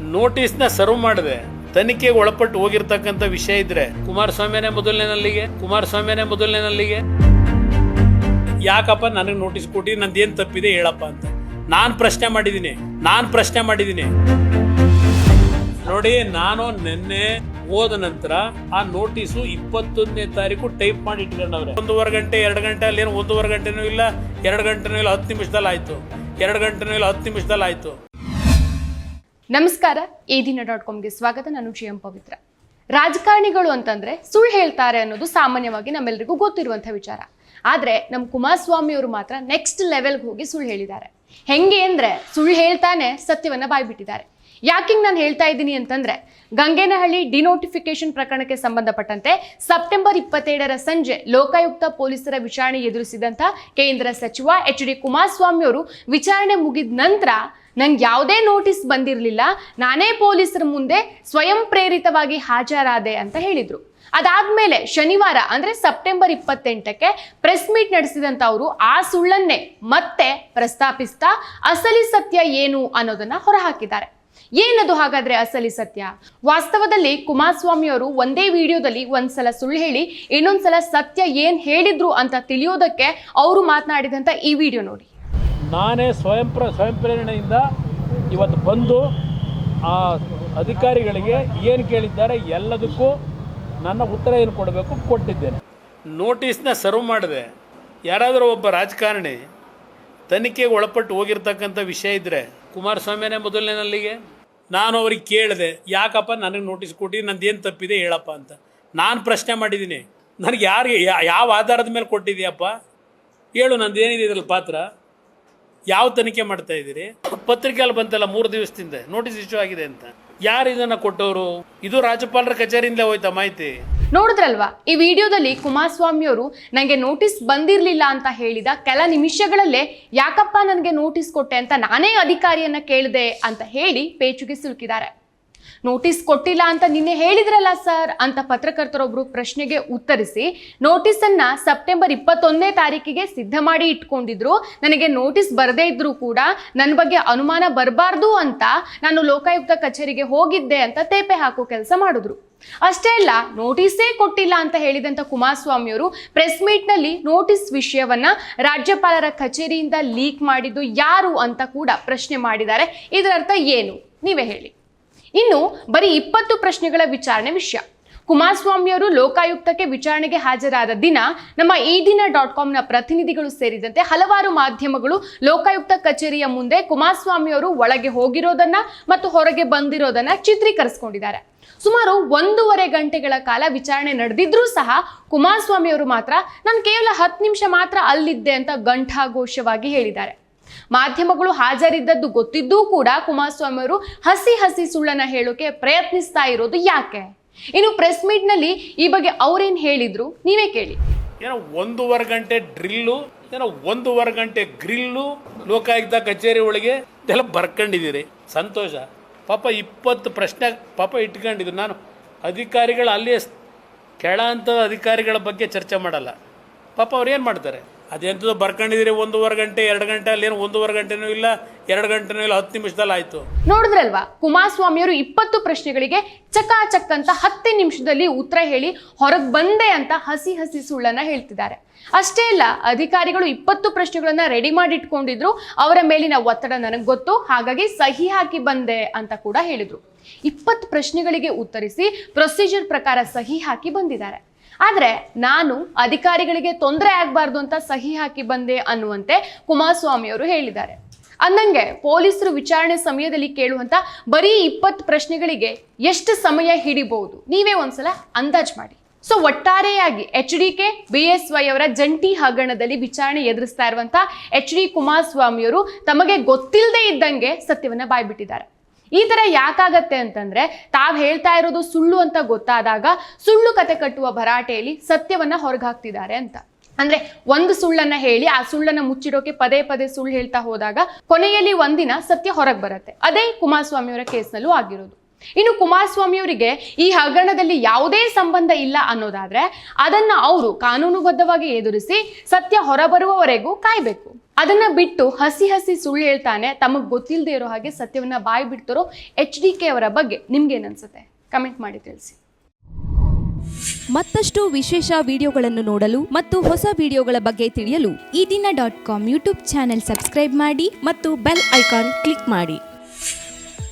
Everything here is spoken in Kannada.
ನೋಟಿಸ್ನ ಸರ್ವ್ ಮಾಡಿದೆ. ತನಿಖೆಗೆ ಒಳಪಟ್ಟು ಹೋಗಿರ್ತಕ್ಕಂಥ ವಿಷಯ ಇದ್ರೆ. ಕುಮಾರಸ್ವಾಮಿನೇ ಮೊದಲನೇನಲ್ಲಿಗೆ ಕುಮಾರಸ್ವಾಮಿನೇ ಮೊದಲನೇನಲ್ಲಿಗೆ ಯಾಕಪ್ಪ ನನಗೆ ನೋಟಿಸ್ ಕೊಟ್ಟು? ನಂದೇನು ತಪ್ಪಿದೆ ಹೇಳಪ್ಪ ಅಂತ. ನಾನು ಪ್ರಶ್ನೆ ಮಾಡಿದ್ದೀನಿ. ನಾನು ಪ್ರಶ್ನೆ ಮಾಡಿದ್ದೀನಿ. ನೋಡಿ ನಾನು ನಿನ್ನೆ ಹೋದ ನಂತರ ಆ ನೋಟಿಸು ಇಪ್ಪತ್ತೊಂದನೇ ತಾರೀಕು ಟೈಪ್ ಮಾಡಿ ಇಟ್ಕೊಂಡವ್ರೆ ಒಂದೂವರೆ ಗಂಟೆ ಎರಡು ಗಂಟೆ ಅಲ್ಲಿ ಏನು ಒಂದೂವರೆ ಗಂಟೆನೂ ಇಲ್ಲ ಎರಡು ಗಂಟೆನೂ ಇಲ್ಲ ಹತ್ತು ನಿಮಿಷದಲ್ಲಿ ಆಯ್ತು. ಎರಡು ಗಂಟೆನೂ ಇಲ್ಲ ಹತ್ತು ನಿಮಿಷದಲ್ಲಿ ಆಯ್ತು. ನಮಸ್ಕಾರ ಈ ದಿನ ಡಾಟ್ ಕಾಮ್ಗೆ ಸ್ವಾಗತ. ನಾನು ಜಿ ಎಂ ಪವಿತ್ರ. ರಾಜಕಾರಣಿಗಳು ಅಂತಂದ್ರೆ ಸುಳ್ಳು ಹೇಳ್ತಾರೆ ಅನ್ನೋದು ಸಾಮಾನ್ಯವಾಗಿ ನಮ್ಮೆಲ್ಲರಿಗೂ ಗೊತ್ತಿರುವಂತಹ ವಿಚಾರ. ಆದ್ರೆ ನಮ್ಮ ಕುಮಾರಸ್ವಾಮಿ ಅವರು ಮಾತ್ರ ನೆಕ್ಸ್ಟ್ ಲೆವೆಲ್ಗೆ ಹೋಗಿ ಸುಳ್ಳು ಹೇಳಿದ್ದಾರೆ. ಹೆಂಗೆ ಅಂದ್ರೆ ಸುಳ್ಳು ಹೇಳ್ತಾನೆ ಸತ್ಯವನ್ನ ಬಾಯ್ಬಿಟ್ಟಿದ್ದಾರೆ. ಯಾಕಿಂಗ್ ನಾನು ಹೇಳ್ತಾ ಇದ್ದೀನಿ ಅಂತಂದ್ರೆ, ಗಂಗೇನಹಳ್ಳಿ ಡಿನೋಟಿಫಿಕೇಶನ್ ಪ್ರಕರಣಕ್ಕೆ ಸಂಬಂಧಪಟ್ಟಂತೆ ಸೆಪ್ಟೆಂಬರ್ ಇಪ್ಪತ್ತೇಳರ ಸಂಜೆ ಲೋಕಾಯುಕ್ತ ಪೊಲೀಸರ ವಿಚಾರಣೆ ಎದುರಿಸಿದಂತ ಕೇಂದ್ರ ಸಚಿವ ಎಚ್ ಡಿ ಕುಮಾರಸ್ವಾಮಿ ಅವರು ವಿಚಾರಣೆ ಮುಗಿದ ನಂತರ ನಂಗೆ ಯಾವುದೇ ನೋಟಿಸ್ ಬಂದಿರಲಿಲ್ಲ, ನಾನೇ ಪೊಲೀಸರ ಮುಂದೆ ಸ್ವಯಂ ಪ್ರೇರಿತವಾಗಿ ಹಾಜರಾದೆ ಅಂತ ಹೇಳಿದರು. ಅದಾದಮೇಲೆ ಶನಿವಾರ, ಅಂದ್ರೆ ಸೆಪ್ಟೆಂಬರ್ ಇಪ್ಪತ್ತೆಂಟಕ್ಕೆ ಪ್ರೆಸ್ ಮೀಟ್ ನಡೆಸಿದಂತ ಅವರು ಆ ಸುಳ್ಳನ್ನೇ ಮತ್ತೆ ಪ್ರಸ್ತಾಪಿಸ್ತಾ, ಅಸಲಿ ಸತ್ಯ ಏನು ಅನ್ನೋದನ್ನ ಹೊರಹಾಕಿದ್ದಾರೆ. ಏನದು ಹಾಗಾದ್ರೆ ಅಸಲಿ ಸತ್ಯ? ವಾಸ್ತವದಲ್ಲಿ ಕುಮಾರಸ್ವಾಮಿ ಅವರು ಒಂದೇ ವಿಡಿಯೋದಲ್ಲಿ ಒಂದ್ಸಲ ಸುಳ್ಳು ಹೇಳಿ ಇನ್ನೊಂದ್ಸಲ ಸತ್ಯ ಏನ್ ಹೇಳಿದ್ರು ಅಂತ ತಿಳಿಯೋದಕ್ಕೆ ಅವರು ಮಾತನಾಡಿದಂತ ಈ ವಿಡಿಯೋ ನೋಡಿ. ನಾನೇ ಸ್ವಯಂ ಪ್ರ ಸ್ವಯಂ ಪ್ರೇರಣೆಯಿಂದ ಇವತ್ತು ಬಂದು ಆ ಅಧಿಕಾರಿಗಳಿಗೆ ಏನು ಕೇಳಿದ್ದಾರೆ ಎಲ್ಲದಕ್ಕೂ ನನ್ನ ಉತ್ತರ ಏನು ಕೊಡಬೇಕು ಕೊಟ್ಟಿದ್ದೇನೆ. ನೋಟಿಸ್ನ ಸರ್ವ್ ಮಾಡಿದೆ. ಯಾರಾದರೂ ಒಬ್ಬ ರಾಜಕಾರಣಿ ತನಿಖೆಗೆ ಒಳಪಟ್ಟು ಹೋಗಿರ್ತಕ್ಕಂಥ ವಿಷಯ ಇದ್ದರೆ ಕುಮಾರಸ್ವಾಮಿನೇ ಮೊದಲನೇನಲ್ಲಿಗೆ? ನಾನು ಅವ್ರಿಗೆ ಕೇಳಿದೆ, ಯಾಕಪ್ಪ ನನಗೆ ನೋಟಿಸ್ ಕೊಟ್ಟು, ನಂದೇನು ತಪ್ಪಿದೆ ಹೇಳಪ್ಪ ಅಂತ. ನಾನು ಪ್ರಶ್ನೆ ಮಾಡಿದ್ದೀನಿ, ನನಗೆ ಯಾರಿಗೆ ಯಾವ ಆಧಾರದ ಮೇಲೆ ಕೊಟ್ಟಿದೆಯಪ್ಪ ಹೇಳು ನಂದು ಏನಿದೆ ಇದ್ರಲ್ಲಿ ಪಾತ್ರ. ಯಾವ ತನಿಖೆ ಮಾಡ್ತಾ ಇದ್ದೀರಿ? ಪತ್ರಿಕೆಯಲ್ಲಿ ಬಂತಲ್ಲ, ಮೂರು ದಿವಸದಿಂದ. ನೋಟಿಸ್ ಇಶ್ಯೂ ಆಗಿದೆ ಅಂತ. ಯಾರು ಇದನ್ನು ಕೊಟ್ಟವರು? ಇದು ರಾಜ್ಯಪಾಲರ ಕಚೇರಿಯಿಂದಲೇ ಹೋಯ್ತಾ ಮಾಹಿತಿ. ನೋಡಿದ್ರಲ್ವಾ? ಈ ವಿಡಿಯೋದಲ್ಲಿ ಕುಮಾರಸ್ವಾಮಿ ಅವರು ನನಗೆ ನೋಟಿಸ್ ಬಂದಿರಲಿಲ್ಲ ಅಂತ ಹೇಳಿದ ಕೆಲ ನಿಮಿಷಗಳಲ್ಲೇ, ಯಾಕಪ್ಪ ನನಗೆ ನೋಟಿಸ್ ಕೊಟ್ಟೆ ಅಂತ ನಾನೇ ಅಧಿಕಾರಿಯನ್ನ ಕೇಳಿದೆ ಅಂತ ಹೇಳಿ ಪೇಚುಗೆ ಸಿಲುಕಿದ್ದಾರೆ. ನೋಟಿಸ್ ಕೊಟ್ಟಿಲ್ಲ ಅಂತ ನಿನ್ನೆ ಹೇಳಿದ್ರಲ್ಲ ಸರ್ ಅಂತ ಪತ್ರಕರ್ತರೊಬ್ಬರು ಪ್ರಶ್ನೆಗೆ ಉತ್ತರಿಸಿ ನೋಟಿಸ್ ಸೆಪ್ಟೆಂಬರ್ ಇಪ್ಪತ್ತೊಂದನೇ ತಾರೀಕಿಗೆ ಸಿದ್ಧ ಮಾಡಿ ಇಟ್ಕೊಂಡಿದ್ರು. ನನಗೆ ನೋಟಿಸ್ ಬರದೇ ಇದ್ದರೂ ಕೂಡ ನನ್ನ ಬಗ್ಗೆ ಅನುಮಾನ ಬರಬಾರ್ದು ಅಂತ ನಾನು ಲೋಕಾಯುಕ್ತ ಕಚೇರಿಗೆ ಹೋಗಿದ್ದೆ ಅಂತ ತೇಪೆ ಹಾಕೋ ಕೆಲಸ ಮಾಡಿದ್ರು. ಅಷ್ಟೇ ಅಲ್ಲ, ನೋಟಿಸೇ ಕೊಟ್ಟಿಲ್ಲ ಅಂತ ಹೇಳಿದಂತ ಕುಮಾರಸ್ವಾಮಿಯವರು ಪ್ರೆಸ್ ಮೀಟ್ನಲ್ಲಿ ನೋಟಿಸ್ ವಿಷಯವನ್ನ ರಾಜ್ಯಪಾಲರ ಕಚೇರಿಯಿಂದ ಲೀಕ್ ಮಾಡಿದ್ದು ಯಾರು ಅಂತ ಕೂಡ ಪ್ರಶ್ನೆ ಮಾಡಿದ್ದಾರೆ. ಇದರರ್ಥ ಏನು? ನೀವೇ ಹೇಳಿ. ಇನ್ನು ಬರೀ ಇಪ್ಪತ್ತು ಪ್ರಶ್ನೆಗಳ ವಿಚಾರಣೆ ವಿಷಯ. ಕುಮಾರಸ್ವಾಮಿಯವರು ಲೋಕಾಯುಕ್ತಕ್ಕೆ ವಿಚಾರಣೆಗೆ ಹಾಜರಾದ ದಿನ ನಮ್ಮ ಈ ದಿನ ಡಾಟ್ ಕಾಮ್ನ ಪ್ರತಿನಿಧಿಗಳು ಸೇರಿದಂತೆ ಹಲವಾರು ಮಾಧ್ಯಮಗಳು ಲೋಕಾಯುಕ್ತ ಕಚೇರಿಯ ಮುಂದೆ ಕುಮಾರಸ್ವಾಮಿಯವರು ಒಳಗೆ ಹೋಗಿರೋದನ್ನ ಮತ್ತು ಹೊರಗೆ ಬಂದಿರೋದನ್ನ ಚಿತ್ರೀಕರಿಸಿಕೊಂಡಿದ್ದಾರೆ. ಸುಮಾರು ಒಂದೂವರೆ ಗಂಟೆಗಳ ಕಾಲ ವಿಚಾರಣೆ ನಡೆದಿದ್ರೂ ಸಹ ಕುಮಾರಸ್ವಾಮಿ ಅವರು ಮಾತ್ರ, ನಾನು ಕೇವಲ ಹತ್ತು ನಿಮಿಷ ಮಾತ್ರ ಅಲ್ಲಿದ್ದೆ ಅಂತ ಘಂಟಾಘೋಷವಾಗಿ ಹೇಳಿದ್ದಾರೆ. ಮಾಧ್ಯಮಗಳು ಹಾಜರಿದ್ದದ್ದು ಗೊತ್ತಿದ್ದೂ ಕೂಡ ಕುಮಾರಸ್ವಾಮಿ ಅವರು ಹಸಿ ಹಸಿ ಸುಳ್ಳನ್ನ ಹೇಳೋಕೆ ಪ್ರಯತ್ನಿಸ್ತಾ ಇರೋದು ಯಾಕೆ? ಇನ್ನು ಪ್ರೆಸ್ ಮೀಟ್ನಲ್ಲಿ ಈ ಬಗ್ಗೆ ಅವ್ರೇನ್ ಹೇಳಿದ್ರು? ನೀವೇ ಕೇಳಿ. ಏನೋ ಒಂದೂವರೆ ಗಂಟೆ ಡ್ರಿಲ್ಲು, ಏನೋ ಒಂದೂವರೆ ಗಂಟೆ ಗ್ರಿಲ್ಲು, ಲೋಕಾಯುಕ್ತ ಕಚೇರಿ ಒಳಗೆ ಇದೆಲ್ಲ ಬರ್ಕೊಂಡಿದ್ದೀರಿ. ಸಂತೋಷ. ಪಾಪ ಇಪ್ಪತ್ತು ಪ್ರಶ್ನೆ ಪಾಪ ಇಟ್ಕೊಂಡಿದ್ದು. ನಾನು ಅಧಿಕಾರಿಗಳು ಅಲ್ಲಿಯೇ ಕೆಳ ಹಂತದ ಅಧಿಕಾರಿಗಳ ಬಗ್ಗೆ ಚರ್ಚೆ ಮಾಡಲ್ಲ. ಪಾಪ ಅವ್ರು ಏನು ಮಾಡ್ತಾರೆ? ಅದೆಂಥದ್ದು ಬರ್ಕೊಂಡಿದ್ರೆ ಒಂದೂವರೆ ಗಂಟೆ ಎರಡು ಗಂಟೆ ಅಲ್ಲಿ ಏನು ಒಂದೂವರೆ ಗಂಟೆನೂ ಇಲ್ಲ ಎರಡು ಗಂಟೆನೂ ಇಲ್ಲ ಹತ್ತು ನಿಮಿಷದಲ್ಲಿ ಆಯಿತು. ನೋಡಿದ್ರಲ್ವಾ? ಕುಮಾರಸ್ವಾಮಿಯವರು ಇಪ್ಪತ್ತು ಪ್ರಶ್ನೆಗಳಿಗೆ ಚಕಾಚಕ್ ಅಂತ ಹತ್ತು ನಿಮಿಷದಲ್ಲಿ ಉತ್ತರ ಹೇಳಿ ಹೊರಗೆ ಬಂದೆ ಅಂತ ಹಸಿ ಹಸಿ ಸುಳ್ಳನ್ನ ಹೇಳ್ತಿದ್ದಾರೆ. ಅಷ್ಟೇ ಅಲ್ಲ ಅಧಿಕಾರಿಗಳು ಇಪ್ಪತ್ತು ಪ್ರಶ್ನೆಗಳನ್ನ ರೆಡಿ ಮಾಡಿ ಇಟ್ಕೊಂಡಿದ್ರು ಅವರ ಮೇಲಿನ ಒತ್ತಡ ನನಗೆ ಗೊತ್ತು ಹಾಗಾಗಿ ಸಹಿ ಹಾಕಿ ಬಂದೆ ಅಂತ ಕೂಡ ಹೇಳಿದರು. ಇಪ್ಪತ್ತು ಪ್ರಶ್ನೆಗಳಿಗೆ ಉತ್ತರಿಸಿ ಪ್ರೊಸೀಜರ್ ಪ್ರಕಾರ ಸಹಿ ಹಾಕಿ ಬಂದಿದ್ದಾರೆ. ಆದ್ರೆ ನಾನು ಅಧಿಕಾರಿಗಳಿಗೆ ತೊಂದರೆ ಆಗಬಾರ್ದು ಅಂತ ಸಹಿ ಹಾಕಿ ಬಂದೆ ಅನ್ನುವಂತೆ ಕುಮಾರಸ್ವಾಮಿ ಅವರು ಹೇಳಿದ್ದಾರೆ. ಅಂದಂಗೆ ಪೊಲೀಸರು ವಿಚಾರಣೆ ಸಮಯದಲ್ಲಿ ಕೇಳುವಂತ ಬರೀ ಇಪ್ಪತ್ತು ಪ್ರಶ್ನೆಗಳಿಗೆ ಎಷ್ಟು ಸಮಯ ಹಿಡಿಬಹುದು? ನೀವೇ ಒಂದ್ಸಲ ಅಂದಾಜ್ ಮಾಡಿ. ಸೊ ಒಟ್ಟಾರೆಯಾಗಿ H D K, B S Y ಅವರ ಜಂಟಿ ಹಗರಣದಲ್ಲಿ ವಿಚಾರಣೆ ಎದುರಿಸ್ತಾ ಇರುವಂತಹ ಎಚ್ ಡಿ ಕುಮಾರಸ್ವಾಮಿಯವರು ತಮಗೆ ಗೊತ್ತಿಲ್ಲದೆ ಇದ್ದಂಗೆ ಸತ್ಯವನ್ನ ಬಾಯ್ಬಿಟ್ಟಿದ್ದಾರೆ. ಈ ತರ ಯಾಕಾಗತ್ತೆ ಅಂತಂದ್ರೆ ತಾವ್ ಹೇಳ್ತಾ ಇರೋದು ಸುಳ್ಳು ಅಂತ ಗೊತ್ತಾದಾಗ ಸುಳ್ಳು ಕತೆ ಕಟ್ಟುವ ಭರಾಟೆಯಲ್ಲಿ ಸತ್ಯವನ್ನ ಹೊರಗಾಕ್ತಿದ್ದಾರೆ ಅಂತ. ಅಂದ್ರೆ ಒಂದು ಸುಳ್ಳನ್ನ ಹೇಳಿ ಆ ಸುಳ್ಳನ್ನ ಮುಚ್ಚಿಡೋಕೆ ಪದೇ ಪದೇ ಸುಳ್ಳು ಹೇಳ್ತಾ ಹೋದಾಗ ಕೊನೆಯಲ್ಲಿ ಒಂದಿನ ಸತ್ಯ ಹೊರಗೆ ಬರುತ್ತೆ. ಅದೇ ಕುಮಾರಸ್ವಾಮಿ ಅವರ ಕೇಸ್ನಲ್ಲೂ ಆಗಿರೋದು. ಇನ್ನು ಕುಮಾರಸ್ವಾಮಿ ಅವರಿಗೆ ಈ ಹಗರಣದಲ್ಲಿ ಯಾವುದೇ ಸಂಬಂಧ ಇಲ್ಲ ಅನ್ನೋದಾದ್ರೆ ಅದನ್ನ ಅವರು ಕಾನೂನುಬದ್ಧವಾಗಿ ಎದುರಿಸಿ ಸತ್ಯ ಹೊರಬರುವವರೆಗೂ ಕಾಯ್ಬೇಕು. ಅದನ್ನ ಬಿಟ್ಟು ಹಸಿ ಹಸಿ ಸುಳ್ಳು ಹೇಳ್ತಾನೆ. ತಮಗೆ ಗೊತ್ತಿಲ್ಲದೆ ಇರೋ ಹಾಗೆ ಸತ್ಯವನ್ನ ಬಾಯಿ ಬಿಡ್ತಾರೋ ಎಚ್ ಡಿ ಕೆ ಅವರ ಬಗ್ಗೆ ನಿಮ್ಗೇನ್ ಅನ್ಸುತ್ತೆ? ಕಮೆಂಟ್ ಮಾಡಿ ತಿಳಿಸಿ. ಮತ್ತಷ್ಟು ವಿಶೇಷ ವಿಡಿಯೋಗಳನ್ನು ನೋಡಲು ಮತ್ತು ಹೊಸ ವಿಡಿಯೋಗಳ ಬಗ್ಗೆ ತಿಳಿಯಲು Ee Dina dot com YouTube channel subscribe ಮಾಡಿ ಮತ್ತು ಬೆಲ್ ಐಕಾನ್ ಕ್ಲಿಕ್ ಮಾಡಿ.